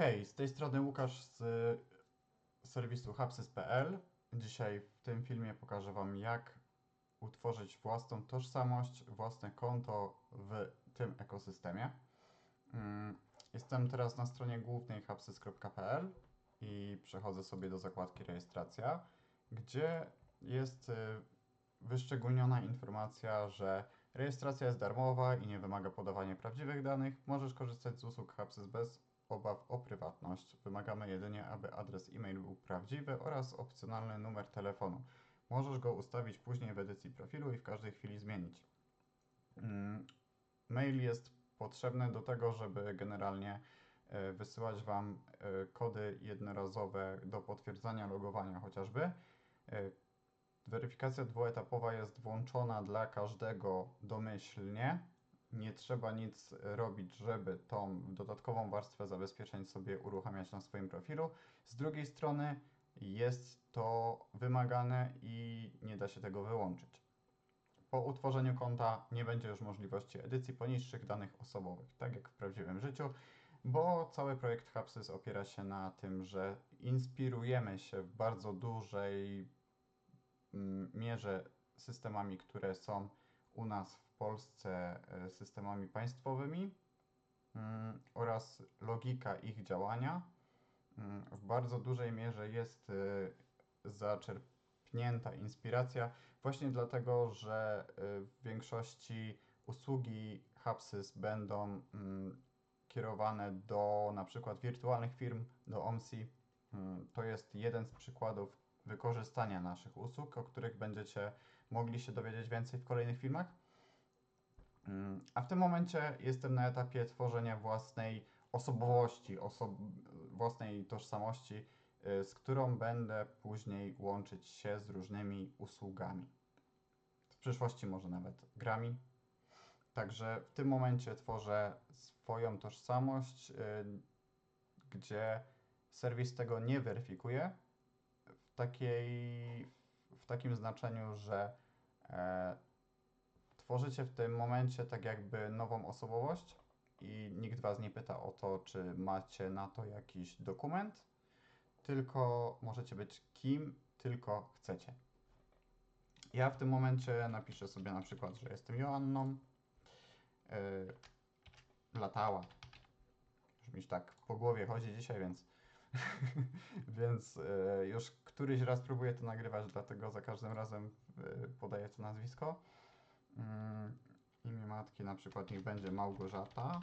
Hej, z tej strony Łukasz z serwisu hapsys.pl. Dzisiaj w tym filmie pokażę Wam, jak utworzyć własną tożsamość, własne konto w tym ekosystemie. Mm, Jestem teraz na stronie głównej hapsys.pl i przechodzę sobie do zakładki rejestracja, gdzie jest y, wyszczególniona informacja, że rejestracja jest darmowa i nie wymaga podawania prawdziwych danych. Możesz korzystać z usług Hapsys bez obaw o prywatność. Wymagamy jedynie, aby adres e-mail był prawdziwy oraz opcjonalny numer telefonu. Możesz go ustawić później w edycji profilu i w każdej chwili zmienić. Mm, Mail jest potrzebny do tego, żeby generalnie e, wysyłać Wam e, kody jednorazowe do potwierdzania logowania chociażby. E, Weryfikacja dwuetapowa jest włączona dla każdego domyślnie. Nie trzeba nic robić, żeby tą dodatkową warstwę zabezpieczeń sobie uruchamiać na swoim profilu. Z drugiej strony jest to wymagane i nie da się tego wyłączyć. Po utworzeniu konta nie będzie już możliwości edycji poniższych danych osobowych, tak jak w prawdziwym życiu, bo cały projekt Hapsys opiera się na tym, że inspirujemy się w bardzo dużej mm, mierze systemami, które są u nas w Polsce e, systemami państwowymi mm, oraz logika ich działania mm, w bardzo dużej mierze jest e, zaczerpnięta inspiracja właśnie dlatego, że e, w większości usługi Hapsys będą mm, kierowane do na przykład wirtualnych firm, do OMSI. To jest jeden z przykładów wykorzystania naszych usług, o których będziecie mogli się dowiedzieć więcej w kolejnych filmach. Mm, A w tym momencie jestem na etapie tworzenia własnej osobowości, oso własnej tożsamości, y, z którą będę później łączyć się z różnymi usługami. W przyszłości może nawet grami. Także w tym momencie tworzę swoją tożsamość, y, gdzie serwis tego nie weryfikuje w, takiej, w takim znaczeniu, że e, tworzycie w tym momencie tak jakby nową osobowość i nikt Was nie pyta o to, czy macie na to jakiś dokument, tylko możecie być kim tylko chcecie. Ja w tym momencie napiszę sobie na przykład, że jestem Joanną. Yy, latała. Już mi tak po głowie chodzi dzisiaj, więc, więc yy, już któryś raz próbuję to nagrywać, dlatego za każdym razem yy, podaję to nazwisko. Mm, Imię matki na przykład niech będzie Małgorzata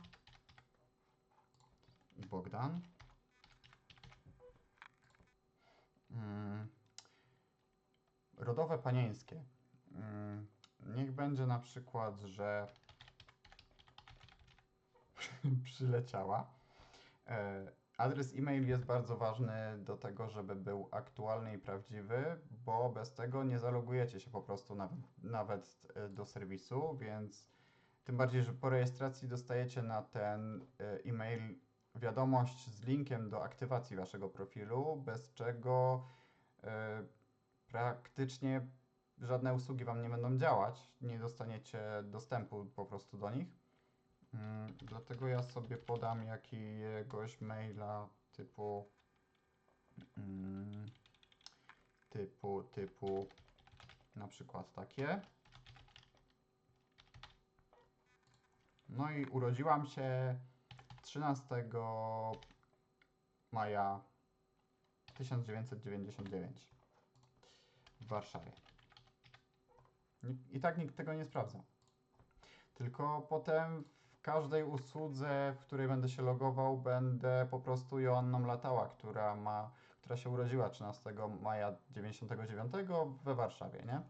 i Bogdan. Mm, Rodowe panieńskie. Mm, Niech będzie na przykład, że przyleciała. E, Adres e-mail jest bardzo ważny do tego, żeby był aktualny i prawdziwy, bo bez tego nie zalogujecie się po prostu nawet, nawet do serwisu, więc tym bardziej, że po rejestracji dostajecie na ten e, e-mail wiadomość z linkiem do aktywacji waszego profilu, bez czego e, praktycznie żadne usługi wam nie będą działać, nie dostaniecie dostępu po prostu do nich. Mm, Dlatego ja sobie podam jakiegoś maila typu mm, typu, typu na przykład takie. No i urodziłam się 13 maja 1999 w Warszawie. I tak nikt tego nie sprawdza. Tylko potem każdej usłudze, w której będę się logował, będę po prostu Joanną Latała, która ma, która się urodziła 13 maja 99 we Warszawie, nie?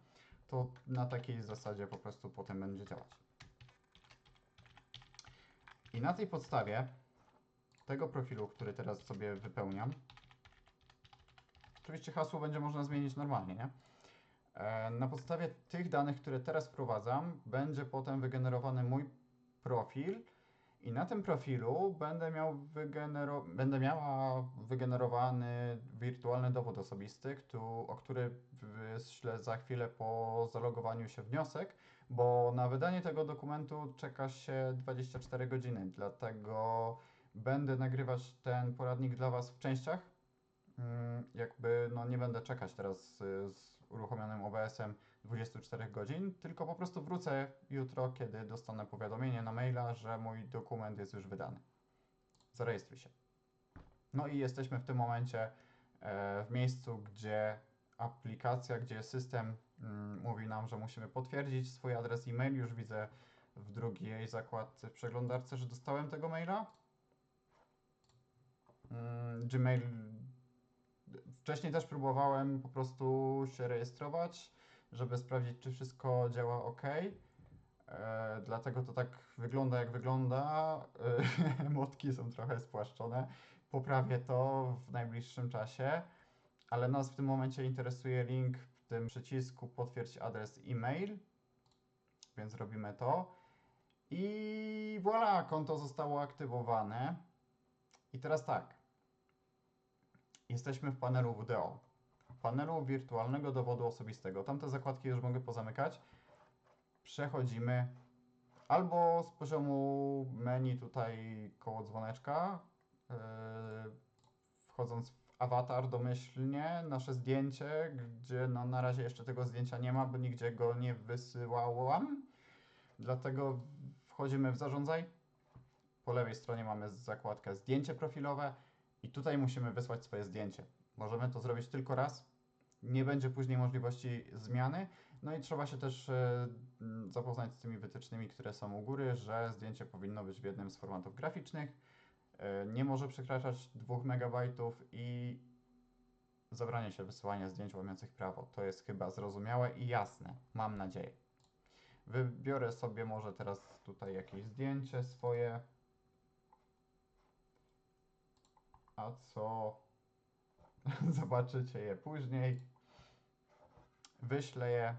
To na takiej zasadzie po prostu potem będzie działać. I na tej podstawie tego profilu, który teraz sobie wypełniam, oczywiście hasło będzie można zmienić normalnie, nie? E, Na podstawie tych danych, które teraz wprowadzam, będzie potem wygenerowany mój profil i na tym profilu będę miał wygenero- będę miała wygenerowany wirtualny dowód osobisty, któ- o który wyślę za chwilę po zalogowaniu się wniosek, bo na wydanie tego dokumentu czeka się 24 godziny, dlatego Będę nagrywać ten poradnik dla Was w częściach. Mm, Jakby no nie będę czekać teraz z uruchomionym OBS-em 24 godzin, tylko po prostu wrócę jutro, kiedy dostanę powiadomienie na maila, że mój dokument jest już wydany. Zarejestruj się. No i jesteśmy w tym momencie e, w miejscu, gdzie aplikacja, gdzie system mm, mówi nam, że musimy potwierdzić swój adres e-mail. Już widzę w drugiej zakładce w przeglądarce, że dostałem tego maila. Mm, Gmail. Wcześniej też próbowałem po prostu się rejestrować, żeby sprawdzić, czy wszystko działa ok. E, dlatego to tak wygląda, jak wygląda. E, są trochę spłaszczone. Poprawię to w najbliższym czasie, ale nas w tym momencie interesuje link w tym przycisku potwierdź adres e-mail, więc robimy to. I voilà, konto zostało aktywowane. I teraz tak. Jesteśmy w panelu WDO. Panelu wirtualnego dowodu osobistego. Tamte zakładki już mogę pozamykać. Przechodzimy albo z poziomu menu tutaj koło dzwoneczka, yy, wchodząc w awatar domyślnie, nasze zdjęcie, gdzie no na razie jeszcze tego zdjęcia nie ma, bo nigdzie go nie wysyłałam. Dlatego wchodzimy w zarządzaj. Po lewej stronie mamy zakładkę zdjęcie profilowe i tutaj musimy wysłać swoje zdjęcie. Możemy to zrobić tylko raz. Nie będzie później możliwości zmiany. No i trzeba się też e, zapoznać z tymi wytycznymi, które są u góry, że zdjęcie powinno być w jednym z formatów graficznych. e, Nie może przekraczać 2 MB i zabranie się wysyłania zdjęć łamiących prawo. To jest chyba zrozumiałe i jasne. Mam nadzieję. Wybiorę sobie może teraz tutaj jakieś zdjęcie swoje. A co? Zobaczycie je później. Wyślę je.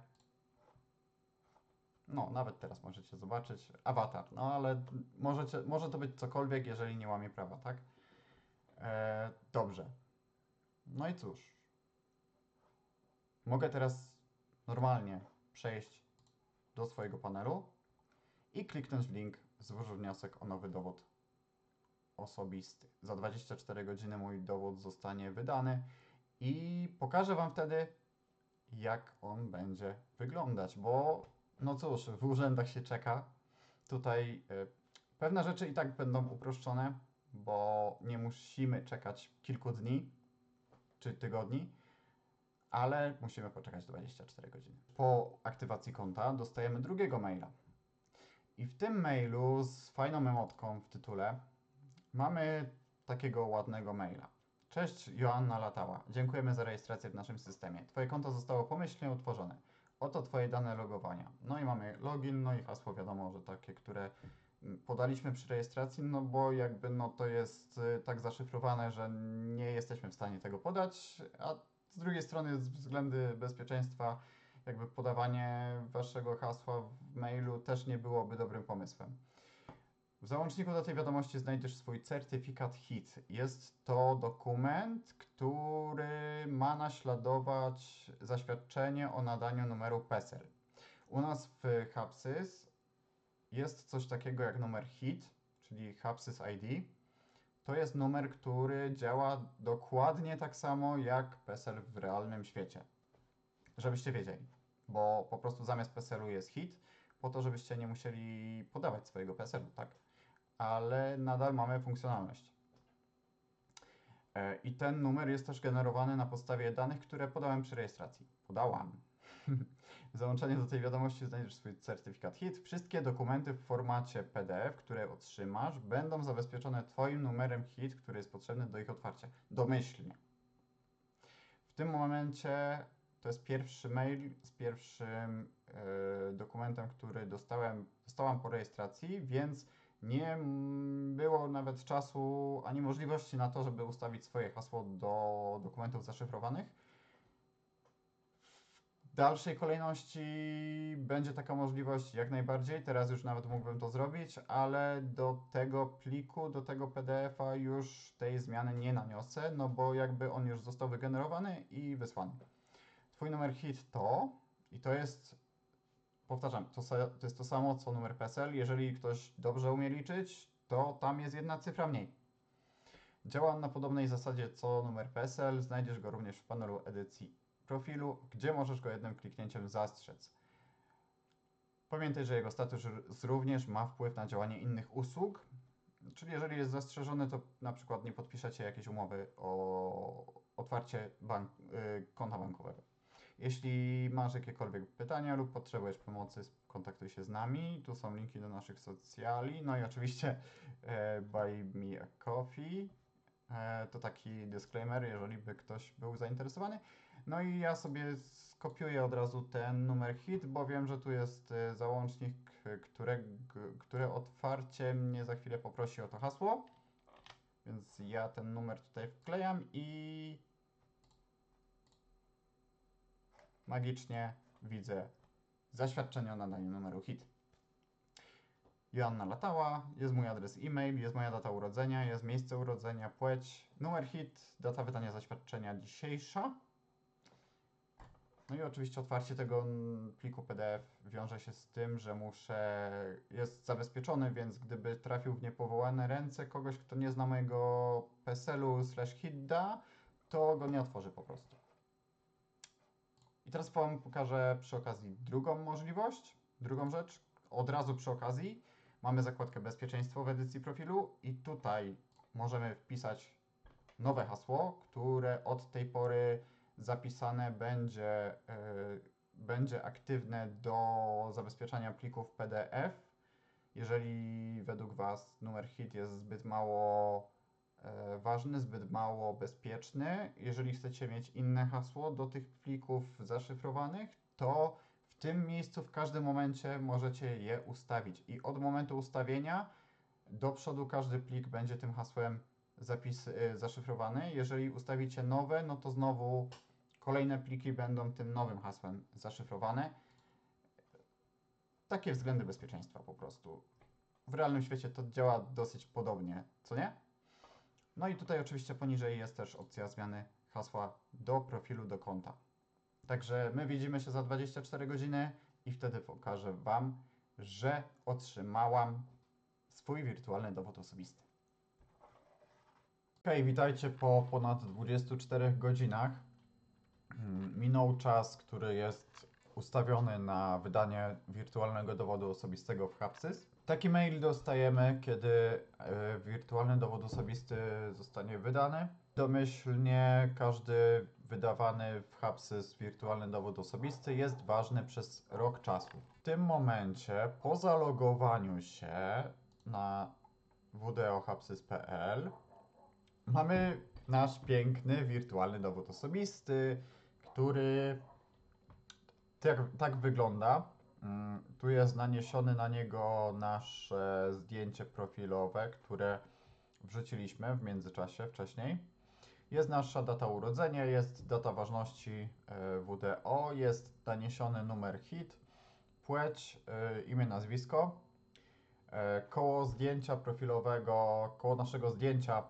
No, nawet teraz możecie zobaczyć. Awatar, no ale możecie, może to być cokolwiek, jeżeli nie łamie prawa, tak? E, dobrze. No i cóż. Mogę teraz normalnie przejść do swojego panelu i kliknąć w link złóż wniosek o nowy dowód osobisty. Za 24 godziny mój dowód zostanie wydany i pokażę Wam wtedy, jak on będzie wyglądać, bo no cóż, w urzędach się czeka. Tutaj y, pewne rzeczy i tak będą uproszczone, bo nie musimy czekać kilku dni czy tygodni, ale musimy poczekać 24 godziny. Po aktywacji konta dostajemy drugiego maila. I w tym mailu z fajną emotką w tytule mamy takiego ładnego maila. Cześć, Joanna Latała. Dziękujemy za rejestrację w naszym systemie. Twoje konto zostało pomyślnie utworzone. Oto Twoje dane logowania. No i mamy login, no i hasło wiadomo, że takie, które mm, podaliśmy przy rejestracji, no bo jakby no to jest y, tak zaszyfrowane, że nie jesteśmy w stanie tego podać, a z drugiej strony z względy bezpieczeństwa jakby podawanie Waszego hasła w mailu też nie byłoby dobrym pomysłem. W załączniku do tej wiadomości znajdziesz swój certyfikat HIT. Jest to dokument, który ma naśladować zaświadczenie o nadaniu numeru PESEL. U nas w Hapsys jest coś takiego jak numer HIT, czyli Hapsys ID. To jest numer, który działa dokładnie tak samo jak PESEL w realnym świecie. Żebyście wiedzieli, bo po prostu zamiast PESEL-u jest HIT, po to, żebyście nie musieli podawać swojego PESEL-u, tak? Ale nadal mamy funkcjonalność. E, I ten numer jest też generowany na podstawie danych, które podałem przy rejestracji. Podałam. W załączeniu do tej wiadomości znajdziesz swój certyfikat HIT. Wszystkie dokumenty w formacie PDF, które otrzymasz, będą zabezpieczone Twoim numerem HIT, który jest potrzebny do ich otwarcia. Domyślnie. W tym momencie to jest pierwszy mail z pierwszym e, dokumentem, który dostałem, dostałam po rejestracji, więc nie było nawet czasu ani możliwości na to, żeby ustawić swoje hasło do dokumentów zaszyfrowanych. W dalszej kolejności będzie taka możliwość jak najbardziej. Teraz już nawet mógłbym to zrobić, ale do tego pliku, do tego PDF-a już tej zmiany nie naniosę, no bo jakby on już został wygenerowany i wysłany. Twój numer HIT to i to jest powtarzam, to, to jest to samo co numer PESEL. Jeżeli ktoś dobrze umie liczyć, to tam jest jedna cyfra mniej. Działa na podobnej zasadzie co numer PESEL. Znajdziesz go również w panelu edycji profilu, gdzie możesz go jednym kliknięciem zastrzec. Pamiętaj, że jego status również ma wpływ na działanie innych usług, czyli jeżeli jest zastrzeżony, to na przykład nie podpiszecie jakiejś umowy o otwarcie bank, y, konta bankowego. Jeśli masz jakiekolwiek pytania lub potrzebujesz pomocy, kontaktuj się z nami. Tu są linki do naszych socjali. No i oczywiście e, Buy Me a Coffee. E, to taki disclaimer, jeżeli by ktoś był zainteresowany. No i ja sobie skopiuję od razu ten numer hit, bo wiem, że tu jest e, załącznik, które, które otwarcie mnie za chwilę poprosi o to hasło. Więc ja ten numer tutaj wklejam i magicznie widzę zaświadczenie o nadaniu numeru HIT. Joanna Latała, jest mój adres e-mail, jest moja data urodzenia, jest miejsce urodzenia, płeć, numer HIT, data wydania zaświadczenia dzisiejsza. No i oczywiście otwarcie tego pliku PDF wiąże się z tym, że muszę, jest zabezpieczony, więc gdyby trafił w niepowołane ręce kogoś, kto nie zna mojego PESEL-u slash HITDA, to go nie otworzy po prostu. I teraz Wam pokażę przy okazji drugą możliwość, drugą rzecz. Od razu przy okazji mamy zakładkę bezpieczeństwo w edycji profilu i tutaj możemy wpisać nowe hasło, które od tej pory zapisane będzie, yy, będzie aktywne do zabezpieczania plików PDF. Jeżeli według Was numer HIT jest zbyt mało ważny, zbyt mało bezpieczny. Jeżeli chcecie mieć inne hasło do tych plików zaszyfrowanych, to w tym miejscu w każdym momencie możecie je ustawić. I od momentu ustawienia do przodu każdy plik będzie tym hasłem zapis, y, zaszyfrowany. Jeżeli ustawicie nowe, no to znowu kolejne pliki będą tym nowym hasłem zaszyfrowane. Takie względy bezpieczeństwa po prostu. W realnym świecie to działa dosyć podobnie, co nie? No i tutaj oczywiście poniżej jest też opcja zmiany hasła do profilu do konta. Także my widzimy się za 24 godziny i wtedy pokażę Wam, że otrzymałam swój wirtualny dowód osobisty. Hej, witajcie po ponad 24 godzinach. Minął czas, który jest ustawiony na wydanie wirtualnego dowodu osobistego w Hapsys. Taki mail dostajemy, kiedy e, wirtualny dowód osobisty zostanie wydany. Domyślnie każdy wydawany w Hapsys wirtualny dowód osobisty jest ważny przez rok czasu. W tym momencie, po zalogowaniu się na wdohapsys.pl mamy nasz piękny wirtualny dowód osobisty, który tak, tak wygląda. Mm, Tu jest naniesiony na niego nasze zdjęcie profilowe, które wrzuciliśmy w międzyczasie wcześniej. Jest nasza data urodzenia, jest data ważności e, WDO, jest naniesiony numer HIT, płeć, e, imię, nazwisko. E, Koło zdjęcia profilowego, koło naszego zdjęcia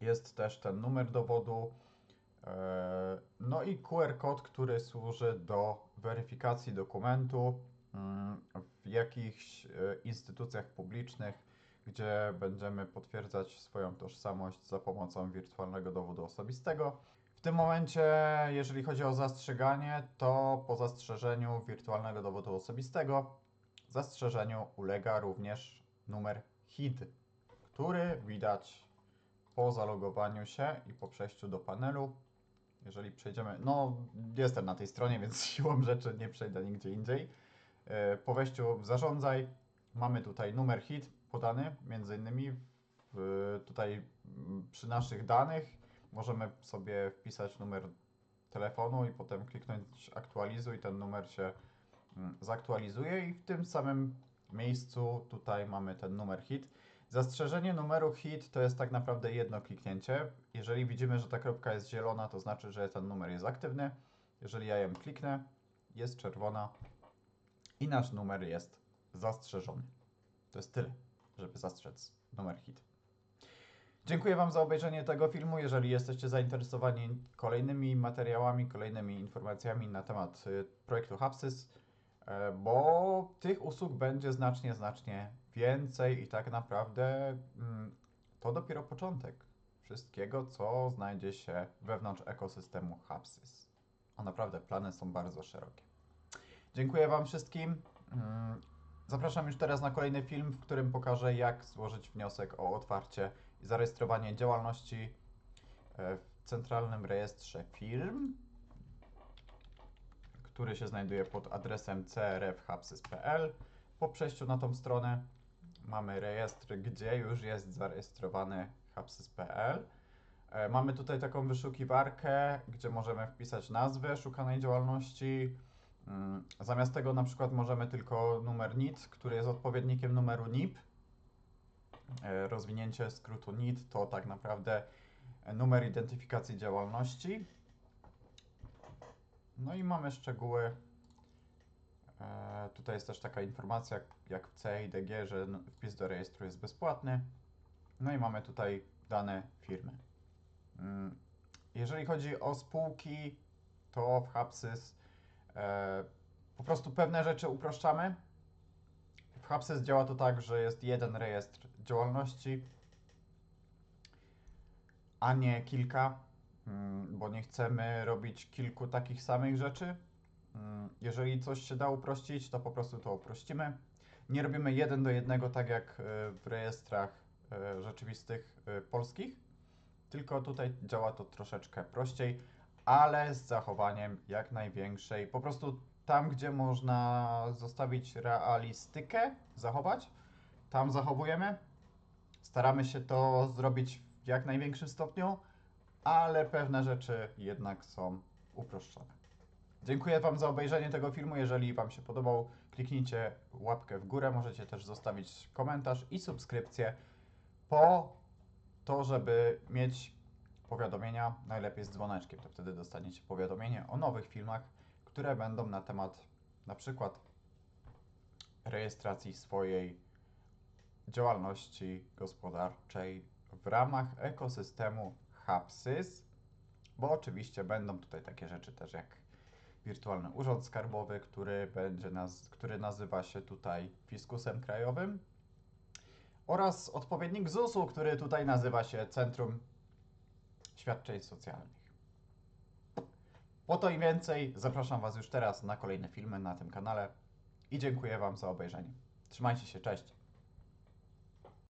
jest też ten numer dowodu. E, No i QR kod, który służy do weryfikacji dokumentu mm, w jakichś e, instytucjach publicznych, gdzie będziemy potwierdzać swoją tożsamość za pomocą wirtualnego dowodu osobistego. W tym momencie, jeżeli chodzi o zastrzeganie, to po zastrzeżeniu wirtualnego dowodu osobistego, zastrzeżeniu ulega również numer HID, który widać po zalogowaniu się i po przejściu do panelu. Jeżeli przejdziemy, no jestem na tej stronie, więc siłą rzeczy nie przejdę nigdzie indziej. E, Po wejściu w zarządzaj mamy tutaj numer HIT podany, między innymi w, tutaj mm, przy naszych danych możemy sobie wpisać numer telefonu i potem kliknąć aktualizuj, ten numer się mm, zaktualizuje i w tym samym miejscu tutaj mamy ten numer HIT. Zastrzeżenie numeru HIT to jest tak naprawdę jedno kliknięcie. Jeżeli widzimy, że ta kropka jest zielona, to znaczy, że ten numer jest aktywny. Jeżeli ja ją kliknę, jest czerwona i nasz numer jest zastrzeżony. To jest tyle, żeby zastrzec numer HIT. Dziękuję Wam za obejrzenie tego filmu. Jeżeli jesteście zainteresowani kolejnymi materiałami, kolejnymi informacjami na temat y, projektu Hapsys, e, bo tych usług będzie znacznie, znacznie więcej i tak naprawdę mm, to dopiero początek. wszystkiego, co znajdzie się wewnątrz ekosystemu Hapsys. A naprawdę plany są bardzo szerokie. Dziękuję Wam wszystkim. Mm, Zapraszam już teraz na kolejny film, w którym pokażę, jak złożyć wniosek o otwarcie i zarejestrowanie działalności e, w Centralnym Rejestrze Firm, który się znajduje pod adresem crfhapsys.pl. Po przejściu na tą stronę mamy rejestr, gdzie już jest zarejestrowany hapsys.pl. E, Mamy tutaj taką wyszukiwarkę, gdzie możemy wpisać nazwę szukanej działalności. Mm, Zamiast tego na przykład możemy tylko numer NIT, który jest odpowiednikiem numeru NIP. E, Rozwinięcie skrótu NIT to tak naprawdę e, numer identyfikacji działalności. No i mamy szczegóły. E, Tutaj jest też taka informacja, jak w CIDG, że wpis do rejestru jest bezpłatny. No i mamy tutaj dane firmy. Mm, Jeżeli chodzi o spółki, to w Hapsys e, po prostu pewne rzeczy uproszczamy. W Hapsys działa to tak, że jest jeden rejestr działalności, a nie kilka, mm, bo nie chcemy robić kilku takich samych rzeczy. Mm, Jeżeli coś się da uprościć, to po prostu to uprościmy. Nie robimy jeden do jednego, tak jak e, w rejestrach e, rzeczywistych polskich, tylko tutaj działa to troszeczkę prościej, ale z zachowaniem jak największej. Po prostu tam, gdzie można zostawić realistykę, zachować, tam zachowujemy. Staramy się to zrobić w jak największym stopniu, ale pewne rzeczy jednak są uproszczone. Dziękuję Wam za obejrzenie tego filmu. Jeżeli Wam się podobał, kliknijcie łapkę w górę. Możecie też zostawić komentarz i subskrypcję po to, żeby mieć powiadomienia, najlepiej z dzwoneczkiem, to wtedy dostaniecie powiadomienie o nowych filmach, które będą na temat na przykład rejestracji swojej działalności gospodarczej w ramach ekosystemu Hapsys, bo oczywiście będą tutaj takie rzeczy też jak wirtualny urząd skarbowy, który będzie naz- który nazywa się tutaj fiskusem krajowym oraz odpowiednik ZUS-u, który tutaj nazywa się Centrum Świadczeń Socjalnych. Po to i więcej zapraszam Was już teraz na kolejne filmy na tym kanale i dziękuję Wam za obejrzenie. Trzymajcie się, cześć!